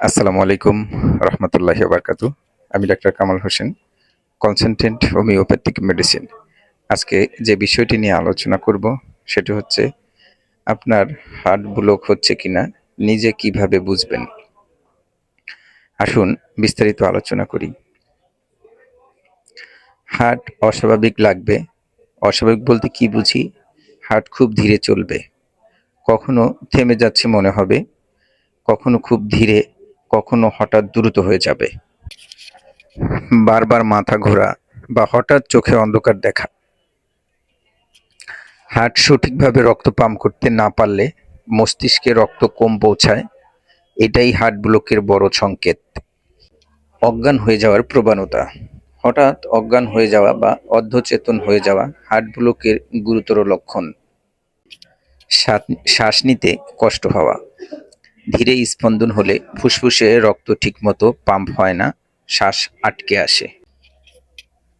আসসালামু আলাইকুম রহমতুল্লাহি বারকাতু আমি doctor Kamal Hossain consultant homeopathic medicine আজকে যে বিষয়টি নিয়ে আলোচনা করব, সেটি হচ্ছে আপনার হার্ট ব্লক হচ্ছে কিনা, নিজে কীভাবে বুঝবেন? আসুন বিস্তারিত আলোচনা করি। হার্ট অস্বাভাবিক লাগবে। অস্বাভাবিক বলতে কি বুঝি? হার্ট খুব ধীরে চলবে। কখনো থেমে যাচ্ছে মনে হবে, কখনো খুব ধীরে কখনো হঠাৎ দ্রুত হয়ে যাবে। বারবার মাথা ঘোরা বা হঠাৎ চোখে অন্ধকার দেখা। হার্ট সঠিকভাবে রক্ত পাম্প করতে না পারলে মস্তিষ্কে রক্ত কম পৌঁছায়। এটাই হার্ট ব্লকের বড় সংকেত। অজ্ঞান হয়ে যাওয়ার প্রবণতা। হঠাৎ অজ্ঞান হয়ে যাওয়া বা অর্ধচেতন হয়ে যাওয়া হার্ট ব্লকের গুরুতর লক্ষণ। শ্বাস- নিতে কষ্ট হওয়া। ধীরে স্পন্দন হলে ফুসফুসে রক্ত ঠিকমতো পাম্প হয় না, শ্বাস আটকে আসে।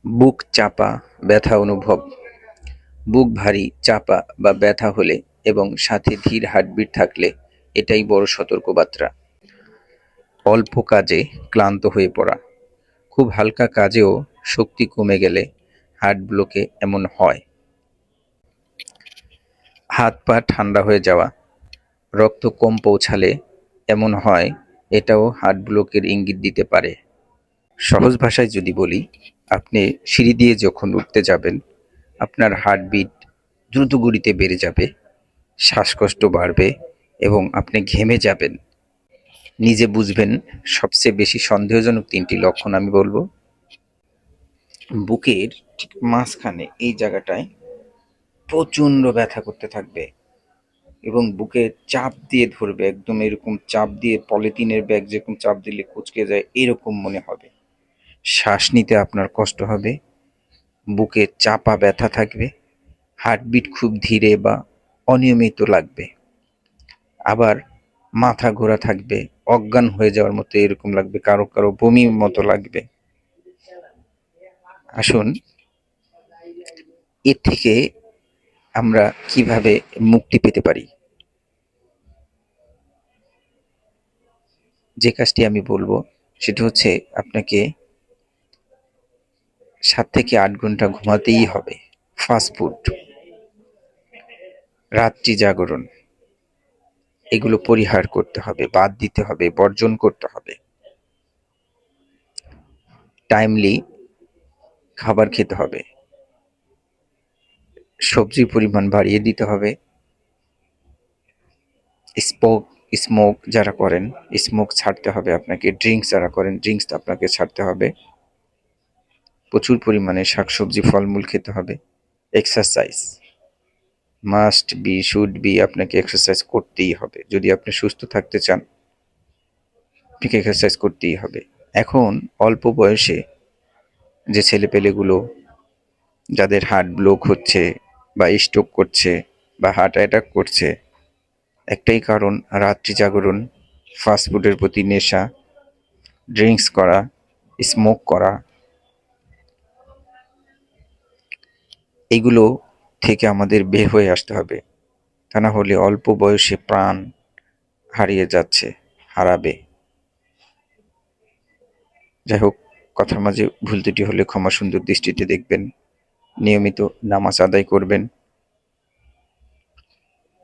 বুক চাপা, ব্যথা অনুভব। বুক ভারী, চাপা বা ব্যথা হলে এবং সাথে ধীর হার্টবিট থাকলে এটাই বড় সতর্কবার্তা। অল্প কাজে ক্লান্ত হয়ে পড়া। খুব হালকা কাজেও শক্তি কমে গেলে হার্ট ব্লকে এমন হয়। হাত পা ঠান্ডা হয়ে যাওয়া। রক্ত কম পৌঁছালে এমন হয়, এটাও হার্ট ব্লকের ইঙ্গিত দিতে পারে। সহজ ভাষায় যদি বলি, আপনি সিঁড়ি দিয়ে যখন উঠতে যাবেন, আপনার হার্টবিট দ্রুত গতিতে বেড়ে যাবে, শ্বাসকষ্ট বাড়বে এবং আপনি ঘেমে যাবেন। নিজে বুঝবেন সবচেয়ে বেশি সন্দেহজনক তিনটি লক্ষণ আমি বলব। বুকের ঠিক মাঝখানে এই জায়গাটায় প্রচণ্ড ব্যথা করতে থাকবে। এবং বুকে চাপ দিয়ে ধরবে, একদম এরকম চাপ দিয়ে পলিথিনের ব্যাগ যেরকম চাপ দিলে কুচকে যায়, এরকম মনে হবে। শ্বাস নিতে আপনার কষ্ট হবে, বুকে চাপা ব্যথা থাকবে, হার্টবিট খুব ধীরে বা অনিয়মিত লাগবে, আবার মাথা ঘোরা থাকবে, অজ্ঞান হয়ে যাওয়ার মতো এরকম লাগবে, কারও কারও বমির মতো লাগবে। আসুন এর থেকে আমরা কীভাবে মুক্তি পেতে পারি? যে কাজটি আমি বলব, সেটা হচ্ছে আপনাকে সাত থেকে আট ঘণ্টা ঘুমাতেই হবে। ফাস্ট ফুড রাত্রি জাগরণ, এগুলো পরিহার করতে হবে, বাদ দিতে হবে, বর্জন করতে হবে। টাইমলি খাবার খেতে হবে। সবজির পরিমাণ বাড়িয়ে দিতে হবে। স্পোক স্মোক যারা করেন স্মোক ছাড়তে হবে আপনাকে ড্রিঙ্কস যারা করেন ড্রিঙ্কস আপনাকে ছাড়তে হবে। প্রচুর পরিমাণে শাকসবজি, ফলমূল খেতে হবে। Exercise must be should be আপনাকে এক্সারসাইজ করতেই হবে। যদি আপনি সুস্থ থাকতে চান, আপনাকে এক্সারসাইজ করতেই হবে। এখন অল্প বয়সে যে ছেলেপেলেগুলো, যাদের হার্ট ব্লক হচ্ছে বা স্ট্রোক করছে বা হার্ট অ্যাটাক করছে, একটাই কারণ রাত্রি জাগরণ ফাস্টফুডের প্রতি নেশা ড্রিঙ্কস করা স্মোক করা। এগুলো থেকে আমাদের বের হয়ে আসতে হবে। তা না হলে অল্প বয়সে প্রাণ হারিয়ে যাচ্ছে, হারাবে। যাই হোক, কথার মাঝে ভুল ত্রুটি হলে ক্ষমা সুন্দর দৃষ্টিতে দেখবেন। নিয়মিত নামাজ আদায় করবেন।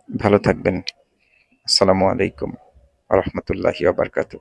ভালো থাকবেন। আসসালামু আলাইকুম। রহমতুল্লাহি আবরকাতু